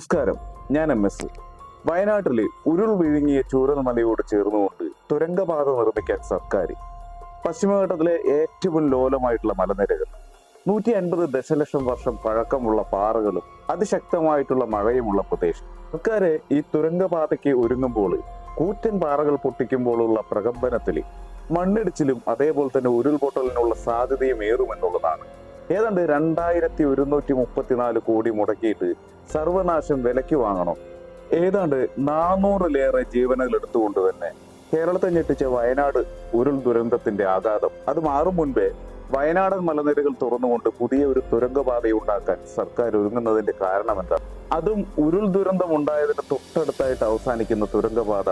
നമസ്കാരം. ഞാൻ M S. വയനാട്ടിലെ ഉരുൾ വിഴുങ്ങിയ ചൂരൽമലയോട് ചേർന്നുകൊണ്ട് തുരങ്കപാത നിർമ്മിക്കാൻ സർക്കാർ പശ്ചിമഘട്ടത്തിലെ ഏറ്റവും ലോലമായിട്ടുള്ള മലനിരകൾ നൂറ്റി അൻപത് ദശലക്ഷം വർഷം പഴക്കമുള്ള പാറകളും അതിശക്തമായിട്ടുള്ള മഴയുമുള്ള പ്രദേശം. സർക്കാർ ഈ തുരങ്കപാതയ്ക്ക് ഒരുങ്ങുമ്പോൾ കൂറ്റൻ പാറകൾ പൊട്ടിക്കുമ്പോഴുള്ള പ്രകമ്പനത്തിൽ മണ്ണിടിച്ചിലും അതേപോലെ തന്നെ ഉരുൾപൊട്ടലിനുള്ള സാധ്യതയും ഏറുമെന്നുള്ളതാണ് ഏതാണ്ട് രണ്ടായിരത്തി ഒരുന്നൂറ്റി മുപ്പത്തിനാല് കോടി മുടക്കിയിട്ട് സർവനാശം വിലയ്ക്ക് വാങ്ങണം. ഏതാണ്ട് നാനൂറിലേറെ ജീവനുകൾ എടുത്തുകൊണ്ട് തന്നെ കേരളത്തെ ഞെട്ടിച്ച വയനാട് ഉരുൾ ദുരന്തത്തിന്റെ ആഘാതം. അത് മാറും മുൻപേ വയനാടൻ മലനിരകൾ തുറന്നുകൊണ്ട് പുതിയ ഒരു തുരങ്കപാത ഉണ്ടാക്കാൻ സർക്കാർ ഒരുങ്ങുന്നതിന്റെ കാരണം എന്താ അതും ഉരുൾ ദുരന്തം ഉണ്ടായതിന്റെ തൊട്ടടുത്തായിട്ട് അവസാനിക്കുന്ന തുരങ്കപാത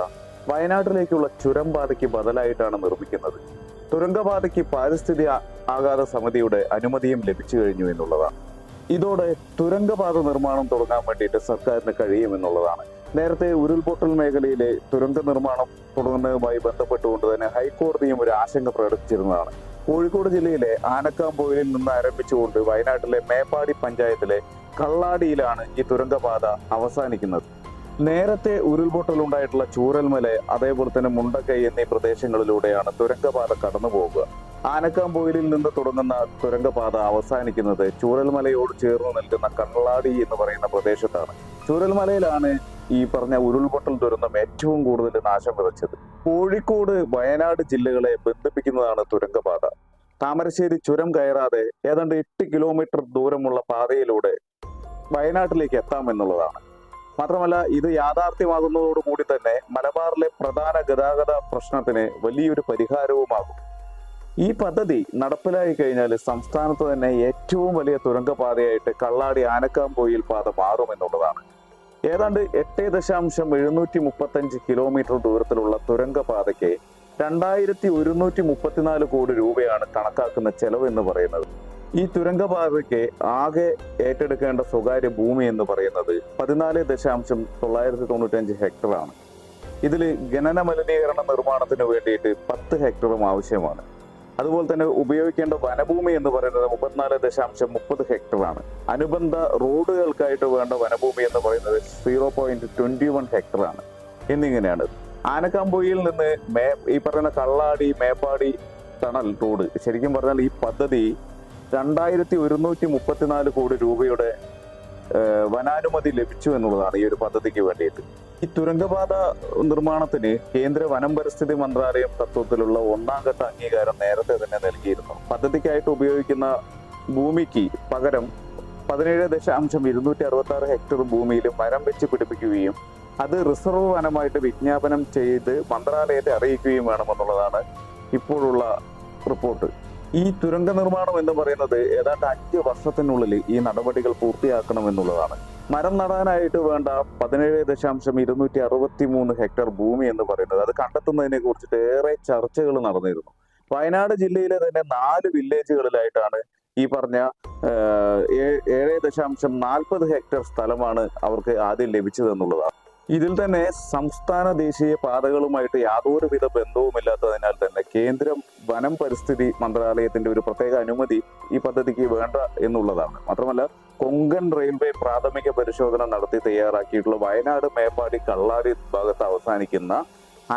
വയനാട്ടിലേക്കുള്ള ചുരം പാതയ്ക്ക് ബദലായിട്ടാണ് നിർമ്മിക്കുന്നത്. തുരങ്കപാതയ്ക്ക് പാരിസ്ഥിതിക ആഘാത സമിതിയുടെ അനുമതിയും ലഭിച്ചു കഴിഞ്ഞു എന്നുള്ളതാണ്. ഇതോടെ തുരങ്കപാത നിർമ്മാണം തുടങ്ങാൻ വേണ്ടിയിട്ട് സർക്കാരിന് കഴിയുമെന്നുള്ളതാണ് നേരത്തെ ഉരുൾപൊട്ടൽ മേഖലയിലെ തുരങ്ക നിർമ്മാണം തുടങ്ങുന്നതുമായി ബന്ധപ്പെട്ടുകൊണ്ട് തന്നെ ഹൈക്കോടതിയും ഒരു ആശങ്ക പ്രകടിപ്പിച്ചിരുന്നതാണ്. കോഴിക്കോട് ജില്ലയിലെ ആനക്കാമ്പോയിലിൽ നിന്ന് ആരംഭിച്ചുകൊണ്ട് വയനാട്ടിലെ മേപ്പാടി പഞ്ചായത്തിലെ കള്ളാടിയിലാണ് ഈ തുരങ്കപാത അവസാനിക്കുന്നത്. നേരത്തെ ഉരുൾപൊട്ടലുണ്ടായിട്ടുള്ള ചൂരൽമല അതേപോലെ തന്നെ മുണ്ടക്കൈ എന്നീ പ്രദേശങ്ങളിലൂടെയാണ് തുരങ്കപാത കടന്നു പോകുക. നിന്ന് തുടങ്ങുന്ന തുരങ്കപാത അവസാനിക്കുന്നത് ചൂരൽമലയോട് ചേർന്ന് നിൽക്കുന്ന കള്ളാടി എന്ന് പറയുന്ന പ്രദേശത്താണ്. ചൂരൽമലയിലാണ് ഈ പറഞ്ഞ ഉരുൾപൊട്ടൽ ദുരന്തം ഏറ്റവും കൂടുതൽ നാശം വിതച്ചത്. കോഴിക്കോട് വയനാട് ജില്ലകളെ ബന്ധിപ്പിക്കുന്നതാണ് തുരങ്കപാത. താമരശ്ശേരി ചുരം കയറാതെ ഏതാണ്ട് എട്ട് കിലോമീറ്റർ ദൂരമുള്ള പാതയിലൂടെ വയനാട്ടിലേക്ക് എത്താമെന്നുള്ളതാണ്. മാത്രമല്ല ഇത് യാഥാർത്ഥ്യമാകുന്നതോടുകൂടി തന്നെ മലബാറിലെ പ്രധാന ഗതാഗത പ്രശ്നത്തിന് വലിയൊരു പരിഹാരവുമാകും. ഈ പദ്ധതി നടപ്പിലായി കഴിഞ്ഞാൽ സംസ്ഥാനത്ത് തന്നെ ഏറ്റവും വലിയ തുരങ്കപാതയായിട്ട് കള്ളാടി ആനക്കാംപോയിൽ പാത മാറുമെന്നുള്ളതാണ് ഏതാണ്ട് എട്ട് ദശാംശം എഴുന്നൂറ്റി മുപ്പത്തഞ്ച് കിലോമീറ്റർ ദൂരത്തിലുള്ള തുരങ്കപാതയ്ക്ക് രണ്ടായിരത്തി ഒരുന്നൂറ്റി മുപ്പത്തിനാല് കോടി രൂപയാണ് കണക്കാക്കുന്ന ചെലവ് എന്ന് പറയുന്നത്. ഈ തുരങ്കപാതയ്ക്ക് ആകെ ഏറ്റെടുക്കേണ്ട സ്വകാര്യ ഭൂമി എന്ന് പറയുന്നത് പതിനാല് ദശാംശം തൊള്ളായിരത്തി തൊണ്ണൂറ്റഞ്ച് ഹെക്ടറാണ് ഇതിൽ ഖനന മലിനീകരണ നിർമ്മാണത്തിന് വേണ്ടിയിട്ട് പത്ത് ഹെക്ടറും ആവശ്യമാണ്. അതുപോലെ തന്നെ ഉപയോഗിക്കേണ്ട വനഭൂമി എന്ന് പറയുന്നത് മുപ്പത്തിനാല് ദശാംശം മുപ്പത് ഹെക്ടറാണ് അനുബന്ധ റോഡുകൾക്കായിട്ട് വേണ്ട വനഭൂമി എന്ന് പറയുന്നത് സീറോ പോയിന്റ് ട്വന്റി വൺ ഹെക്ടറാണ് എന്നിങ്ങനെയാണ്. ആനക്കാമ്പൊയിൽ നിന്ന് മേ ഈ പറയുന്ന കള്ളാടി മേപ്പാടി ടണൽ റോഡ് ശരിക്കും പറഞ്ഞാൽ ഈ പദ്ധതി രണ്ടായിരത്തി ഒരുന്നൂറ്റി മുപ്പത്തിനാല് കോടി രൂപയുടെ വനാനുമതി ലഭിച്ചു എന്നുള്ളതാണ് ഈ ഒരു പദ്ധതിക്ക് വേണ്ടിയിട്ട്. ഈ തുരങ്കപാത നിർമ്മാണത്തിന് കേന്ദ്ര വനം പരിസ്ഥിതി മന്ത്രാലയം തത്വത്തിലുള്ള ഒന്നാം ഘട്ട അംഗീകാരം നേരത്തെ തന്നെ നൽകിയിരുന്നു. പദ്ധതിക്കായിട്ട് ഉപയോഗിക്കുന്ന ഭൂമിക്ക് പകരം പതിനേഴ് ദശാംശം ഇരുന്നൂറ്റി അറുപത്തി ആറ് ഹെക്ടർ ഭൂമിയിൽ മരം വെച്ച് പിടിപ്പിക്കുകയും അത് റിസർവ് വനമായിട്ട് വിജ്ഞാപനം ചെയ്ത് മന്ത്രാലയത്തെ അറിയിക്കുകയും വേണമെന്നുള്ളതാണ് ഇപ്പോഴുള്ള റിപ്പോർട്ട്. ഈ തുരങ്ക നിർമ്മാണം എന്ന് പറയുന്നത് ഏതാണ്ട് അഞ്ച് വർഷത്തിനുള്ളിൽ ഈ നടപടികൾ പൂർത്തിയാക്കണമെന്നുള്ളതാണ് മരം നടാനായിട്ട് വേണ്ട പതിനേഴ് ദശാംശം ഇരുന്നൂറ്റി അറുപത്തി മൂന്ന് ഹെക്ടർ ഭൂമി എന്ന് പറയുന്നത് അത് കണ്ടെത്തുന്നതിനെ കുറിച്ചിട്ട് ഏറെ ചർച്ചകൾ നടന്നിരുന്നു. വയനാട് ജില്ലയിലെ തന്നെ നാല് വില്ലേജുകളിലായിട്ടാണ് ഈ പറഞ്ഞ ഏഴ് ദശാംശം നാൽപ്പത് ഹെക്ടർ സ്ഥലമാണ് അവർക്ക് ആദ്യം ലഭിച്ചതെന്നുള്ളതാണ്. ഇതിൽ തന്നെ സംസ്ഥാന ദേശീയ പാതകളുമായിട്ട് യാതൊരുവിധ ബന്ധവുമില്ലാത്തതിനാൽ തന്നെ കേന്ദ്രം വനം പരിസ്ഥിതി മന്ത്രാലയത്തിന്റെ ഒരു പ്രത്യേക അനുമതി ഈ പദ്ധതിക്ക് വേണ്ട എന്നുള്ളതാണ്. മാത്രമല്ല കൊങ്കൺ റെയിൽവേ പ്രാഥമിക പരിശോധന നടത്തി തയ്യാറാക്കിയിട്ടുള്ള വയനാട് മേപ്പാടി കള്ളാരി ഭാഗത്ത് അവസാനിക്കുന്ന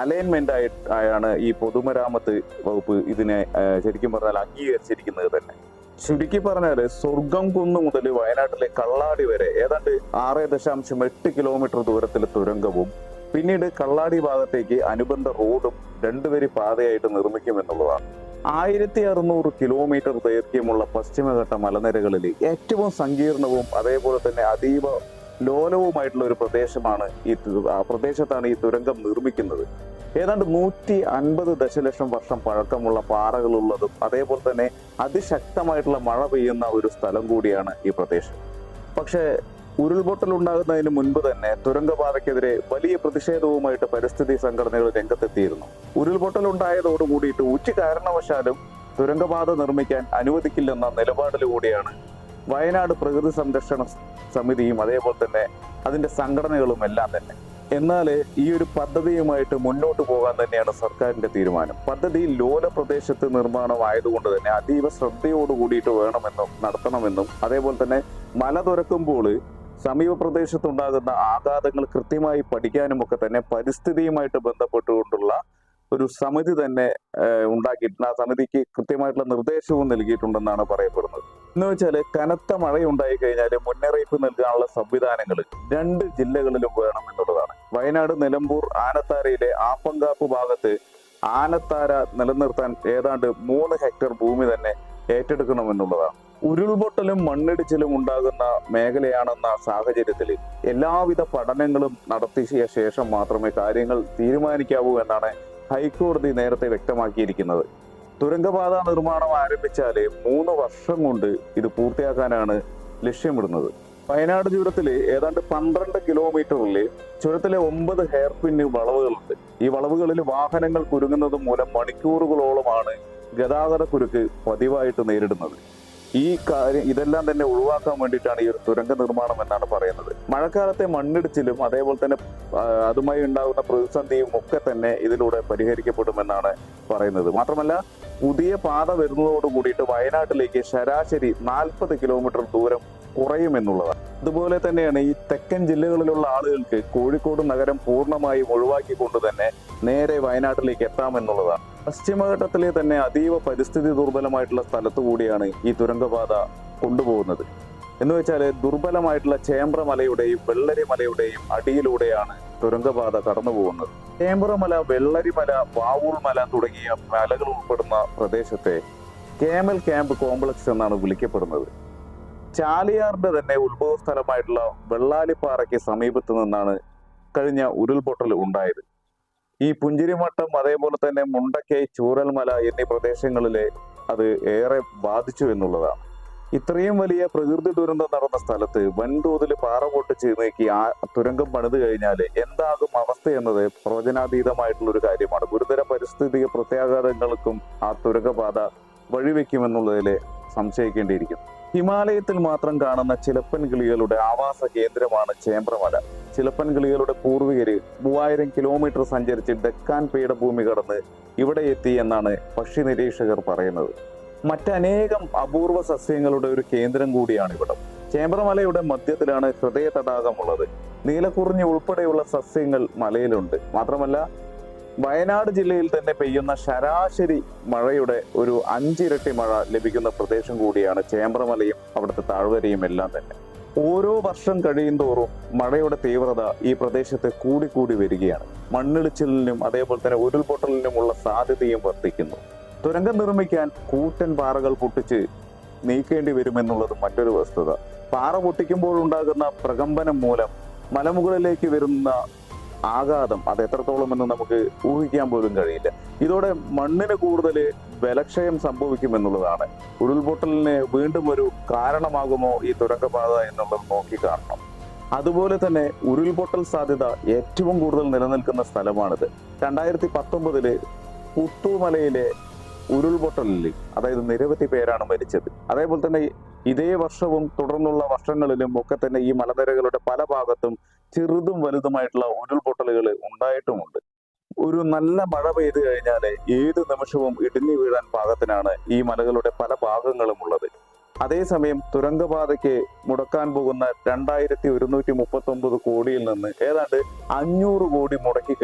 അലൈൻമെന്റ് ആയി ആയാണ് ഈ പൊതുമരാമത്ത് വകുപ്പ് ഇതിനെ ശരിക്കും പറഞ്ഞാൽ അംഗീകരിച്ചിരിക്കുന്നത് തന്നെ. ചുരുക്കി പറഞ്ഞാൽ സ്വർഗം കുന്ന് മുതൽ വയനാട്ടിലെ കള്ളാടി വരെ ഏതാണ്ട് ആറ് ദശാംശം എട്ട് കിലോമീറ്റർ ദൂരത്തിലെ തുരങ്കവും പിന്നീട് കള്ളാടി ഭാഗത്തേക്ക് അനുബന്ധ റോഡും രണ്ടുപേരി പാതയായിട്ട് നിർമ്മിക്കുമെന്നുള്ളതാണ്. ആയിരത്തി അറുന്നൂറ് കിലോമീറ്റർ ദൈർഘ്യമുള്ള പശ്ചിമഘട്ട മലനിരകളിൽ ഏറ്റവും സങ്കീർണവും അതേപോലെ തന്നെ അതീവ ലോലവുമായിട്ടുള്ള ഒരു പ്രദേശമാണ് ഈ പ്രദേശത്താണ് ഈ തുരങ്കം നിർമ്മിക്കുന്നത്. ഏതാണ്ട് നൂറ്റി അൻപത് ദശലക്ഷം വർഷം പഴക്കമുള്ള പാറകളുള്ളതും അതേപോലെ തന്നെ അതിശക്തമായിട്ടുള്ള മഴ പെയ്യുന്ന ഒരു സ്ഥലം കൂടിയാണ് ഈ പ്രദേശം. പക്ഷേ ഉരുൾപൊട്ടൽ ഉണ്ടാകുന്നതിന് മുൻപ് തന്നെ തുരങ്കപാതയ്ക്കെതിരെ വലിയ പ്രതിഷേധവുമായിട്ട് പരിസ്ഥിതി സംഘടനകൾ രംഗത്തെത്തിയിരുന്നു. ഉരുൾപൊട്ടൽ ഉണ്ടായതോടുകൂടിയിട്ട് ഉച്ച കാരണവശാലും തുരങ്കപാത നിർമ്മിക്കാൻ അനുവദിക്കില്ലെന്ന നിലപാടിലൂടെയാണ് വയനാട് പ്രകൃതി സംരക്ഷണ സമിതിയും അതേപോലെ തന്നെ അതിന്റെ സംഘടനകളും എല്ലാം തന്നെ. എന്നാൽ ഈ ഒരു പദ്ധതിയുമായിട്ട് മുന്നോട്ട് പോകാൻ തന്നെയാണ് സർക്കാരിന്റെ തീരുമാനം. പദ്ധതി ലോല പ്രദേശത്ത് നിർമ്മാണം ആയതുകൊണ്ട് തന്നെ അതീവ ശ്രദ്ധയോട് കൂടിയിട്ട് വേണമെന്നും നടത്തണമെന്നും അതേപോലെ തന്നെ മല തുരക്കുമ്പോൾ സമീപ പ്രദേശത്തുണ്ടാകുന്ന ആഘാതങ്ങൾ കൃത്യമായി പഠിക്കാനും ഒക്കെ തന്നെ പരിസ്ഥിതിയുമായിട്ട് ബന്ധപ്പെട്ടുകൊണ്ടുള്ള ഒരു സമിതി തന്നെ ഉണ്ടാക്കിയിട്ടുണ്ട്. ആ സമിതിക്ക് കൃത്യമായിട്ടുള്ള നിർദ്ദേശവും നൽകിയിട്ടുണ്ടെന്നാണ് പറയപ്പെടുന്നത്. എന്ന് വെച്ചാൽ കനത്ത മഴയുണ്ടായി കഴിഞ്ഞാൽ മുന്നറിയിപ്പ് നൽകാനുള്ള സംവിധാനങ്ങൾ രണ്ട് ജില്ലകളിലും വേണം എന്നുള്ളതാണ്. വയനാട് നിലമ്പൂർ ആനത്താരയിലെ ആപ്പങ്കാപ്പ് ഭാഗത്ത് ആനത്താര നിലനിർത്താൻ ഏതാണ്ട് മൂന്ന് ഹെക്ടർ ഭൂമി തന്നെ ഏറ്റെടുക്കണമെന്നുള്ളതാണ്. ഉരുൾപൊട്ടലും മണ്ണിടിച്ചിലും ഉണ്ടാകുന്ന മേഖലയാണെന്ന സാഹചര്യത്തിൽ എല്ലാവിധ പഠനങ്ങളും നടത്തിയ ശേഷം മാത്രമേ കാര്യങ്ങൾ തീരുമാനിക്കാവൂ എന്നാണ് ഹൈക്കോടതി നേരത്തെ വ്യക്തമാക്കിയിരിക്കുന്നത്. തുരങ്കപാത നിർമ്മാണം ആരംഭിച്ചാൽ മൂന്ന് വർഷം കൊണ്ട് ഇത് പൂർത്തിയാക്കാനാണ് ലക്ഷ്യമിടുന്നത്. വയനാട് ചുരത്തിൽ ഏതാണ്ട് പന്ത്രണ്ട് കിലോമീറ്ററിൽ ചുരത്തിലെ ഒമ്പത് ഹെയർ വളവുകളുണ്ട്. ഈ വളവുകളിൽ വാഹനങ്ങൾ കുരുങ്ങുന്നത് മൂലം മണിക്കൂറുകളോളമാണ് ഗതാഗത കുരുക്ക് പതിവായിട്ട് നേരിടുന്നത്. ഈ കാര്യം ഇതെല്ലാം തന്നെ ഒഴിവാക്കാൻ വേണ്ടിയിട്ടാണ് ഈ ഒരു തുരങ്ക നിർമ്മാണം എന്നാണ് പറയുന്നത്. മഴക്കാലത്തെ മണ്ണിടിച്ചിലും അതേപോലെ തന്നെ അതുമായി ഉണ്ടാകുന്ന പ്രതിസന്ധിയും ഒക്കെ തന്നെ ഇതിലൂടെ പരിഹരിക്കപ്പെടുമെന്നാണ് പറയുന്നത്. മാത്രമല്ല പുതിയ പാത വരുന്നതോട് കൂടിയിട്ട് വയനാട്ടിലേക്ക് ശരാശരി നാൽപ്പത് കിലോമീറ്റർ ദൂരം കുറയുമെന്നുള്ളതാണ് അതുപോലെ തന്നെയാണ് ഈ തെക്കൻ ജില്ലകളിലുള്ള ആളുകൾക്ക് കോഴിക്കോട് നഗരം പൂർണമായും ഒഴിവാക്കിക്കൊണ്ട് തന്നെ നേരെ വയനാട്ടിലേക്ക് എത്താമെന്നുള്ളതാണ്. പശ്ചിമഘട്ടത്തിലെ തന്നെ അതീവ പരിസ്ഥിതി ദുർബലമായിട്ടുള്ള സ്ഥലത്തു കൂടിയാണ് ഈ തുരങ്കപാത കൊണ്ടുപോകുന്നത്. എന്ന് വെച്ചാൽ ദുർബലമായിട്ടുള്ള ചേമ്പ്രമലയുടെയും വെള്ളരിമലയുടെയും അടിയിലൂടെയാണ് തുരങ്കപാത കടന്നു പോകുന്നത് ചേമ്പ്രമല വെള്ളരിമല വാവൂൾമല തുടങ്ങിയ മലകൾ ഉൾപ്പെടുന്ന പ്രദേശത്തെ കേമൽ ക്യാമ്പ് കോംപ്ലക്സ് എന്നാണ് വിളിക്കപ്പെടുന്നത്. ചാലിയാറിന്റെ തന്നെ ഉത്ഭവ സ്ഥലമായിട്ടുള്ള വെള്ളാലിപ്പാറയ്ക്ക് സമീപത്ത് നിന്നാണ് കഴിഞ്ഞ ഉരുൾപൊട്ടൽ ഉണ്ടായത്. ഈ പുഞ്ചിരിമട്ടം അതേപോലെ തന്നെ മുണ്ടക്കൈ ചൂരൽമല എന്നീ പ്രദേശങ്ങളിലെ അത് ഏറെ ബാധിച്ചു എന്നുള്ളതാണ്. ഇത്രയും വലിയ പ്രകൃതി ദുരന്തം നടന്ന സ്ഥലത്ത് വൻതോതിൽ പാറ പൊട്ടിച്ച് നീക്കി ആ തുരങ്കം പണിത് കഴിഞ്ഞാൽ എന്താകും അവസ്ഥ എന്നത് പ്രവചനാതീതമായിട്ടുള്ള ഒരു കാര്യമാണ്. ഗുരുതര പരിസ്ഥിതിക പ്രത്യാഘാതങ്ങൾക്കും ആ തുരങ്കപാത വഴിവെക്കുമെന്നുള്ളതിൽ സംശയിക്കേണ്ടിയിരിക്കുന്നു. ഹിമാലയത്തിൽ മാത്രം കാണുന്ന ചിലപ്പൻ കിളികളുടെ ആവാസ കേന്ദ്രമാണ് ചേമ്പ്രമല. ചിലപ്പൻ കിളികളുടെ പൂർവികര് മൂവായിരം കിലോമീറ്റർ സഞ്ചരിച്ച് ഡെക്കാൻ പീഠഭൂമി കടന്ന് ഇവിടെ എത്തി എന്നാണ് പക്ഷി നിരീക്ഷകർ പറയുന്നത്. മറ്റനേകം അപൂർവ സസ്യങ്ങളുടെ ഒരു കേന്ദ്രം കൂടിയാണ് ഇവിടം ചേമ്പ്രമലയുടെ മധ്യത്തിലാണ് ഹൃദയ തടാകമുള്ളത് നീലക്കുറിഞ്ഞി ഉൾപ്പെടെയുള്ള സസ്യങ്ങൾ മലയിലുണ്ട്. മാത്രമല്ല വയനാട് ജില്ലയിൽ തന്നെ പെയ്യുന്ന ശരാശരി മഴയുടെ ഒരു അഞ്ചിരട്ടി മഴ ലഭിക്കുന്ന പ്രദേശം കൂടിയാണ് ചേമ്പ്രമലയും അവിടുത്തെ താഴ്വരയും എല്ലാം തന്നെ. ഓരോ വർഷം കഴിയും തോറും മഴയുടെ തീവ്രത ഈ പ്രദേശത്ത് കൂടിക്കൂടി വരികയാണ്. മണ്ണിടിച്ചിലിനും അതേപോലെ തന്നെ ഉരുൾപൊട്ടലിനുമുള്ള സാധ്യതയും വർദ്ധിക്കുന്നു. തുരങ്കം നിർമ്മിക്കാൻ കൂറ്റൻ പാറകൾ പൊട്ടിച്ച് നീക്കേണ്ടി വരുമെന്നുള്ളത് മറ്റൊരു വസ്തുത. പാറ പൊട്ടിക്കുമ്പോൾ ഉണ്ടാകുന്ന പ്രകമ്പനം മൂലം മലമുകളിലേക്ക് വരുന്ന ആഘാതം അത് എത്രത്തോളം എന്ന് നമുക്ക് ഊഹിക്കാൻ പോലും കഴിയില്ല. ഇതോടെ മണ്ണിന് കൂടുതൽ ബലക്ഷയം സംഭവിക്കുമെന്നുള്ളതാണ്. ഉരുൾപൊട്ടലിന് വീണ്ടും ഒരു കാരണമാകുമോ ഈ തുരങ്കപാത എന്നുള്ളത് നോക്കി കാണണം. അതുപോലെ തന്നെ ഉരുൾപൊട്ടൽ സാധ്യത ഏറ്റവും കൂടുതൽ നിലനിൽക്കുന്ന സ്ഥലമാണിത്. രണ്ടായിരത്തി പത്തൊമ്പതിൽ പുത്തുമലയിലെ ഉരുൾപൊട്ടലിൽ അതായത് നിരവധി പേരാണ് മരിച്ചത്. അതേപോലെ തന്നെ ഇതേ വർഷവും തുടർന്നുള്ള വർഷങ്ങളിലും ഒക്കെ തന്നെ ഈ മലനിരകളുടെ പല ഭാഗത്തും ചെറുതും വലുതുമായിട്ടുള്ള ഉരുൾപൊട്ടലുകൾ ഉണ്ടായിട്ടുമുണ്ട്. ഒരു നല്ല മഴ പെയ്തു കഴിഞ്ഞാൽ ഏത് നിമിഷവും ഇടിഞ്ഞു വീഴാൻ പാകത്തിനാണ് ഈ മലകളുടെ പല ഭാഗങ്ങളും ഉള്ളത്. അതേസമയം തുരങ്കപാതയ്ക്ക് മുടക്കാൻ പോകുന്ന രണ്ടായിരത്തി ഒരുന്നൂറ്റി മുപ്പത്തി ഒമ്പത് കോടിയിൽ നിന്ന് ഏതാണ്ട് അഞ്ഞൂറ് കോടി മുടക്കി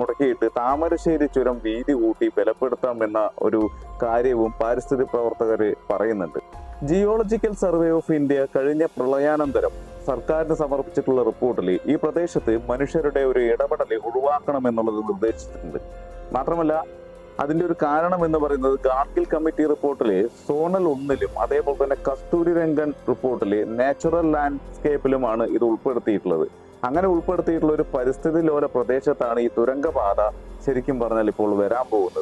മുടക്കിയിട്ട് താമരശ്ശേരി ചുരം വീതി കൂട്ടി ബലപ്പെടുത്താം എന്ന ഒരു കാര്യവും പാരിസ്ഥിതി പ്രവർത്തകർ പറയുന്നുണ്ട്. ജിയോളജിക്കൽ സർവേ ഓഫ് ഇന്ത്യ കഴിഞ്ഞ പ്രളയാനന്തരം സർക്കാരിന് സമർപ്പിച്ചിട്ടുള്ള റിപ്പോർട്ടിൽ ഈ പ്രദേശത്ത് മനുഷ്യരുടെ ഒരു ഇടപെടൽ ഒഴിവാക്കണം എന്നുള്ളത് നിർദ്ദേശിച്ചിട്ടുണ്ട്. മാത്രമല്ല അതിന്റെ ഒരു കാരണം എന്ന് പറയുന്നത് ഗാർഗിൽ കമ്മിറ്റി റിപ്പോർട്ടിൽ സോണൽ ഒന്നിലും അതേപോലെ തന്നെ കസ്തൂരി രംഗൻ റിപ്പോർട്ടിൽ നാച്ചുറൽ ലാൻഡ്സ്കേപ്പിലുമാണ് ഇത് ഉൾപ്പെടുത്തിയിട്ടുള്ളത്. അങ്ങനെ ഉൾപ്പെടുത്തിയിട്ടുള്ള ഒരു പരിസ്ഥിതി ലോല പ്രദേശത്താണ് ഈ തുരങ്കപാത ശരിക്കും പറഞ്ഞാൽ ഇപ്പോൾ വരാൻ പോകുന്നത്.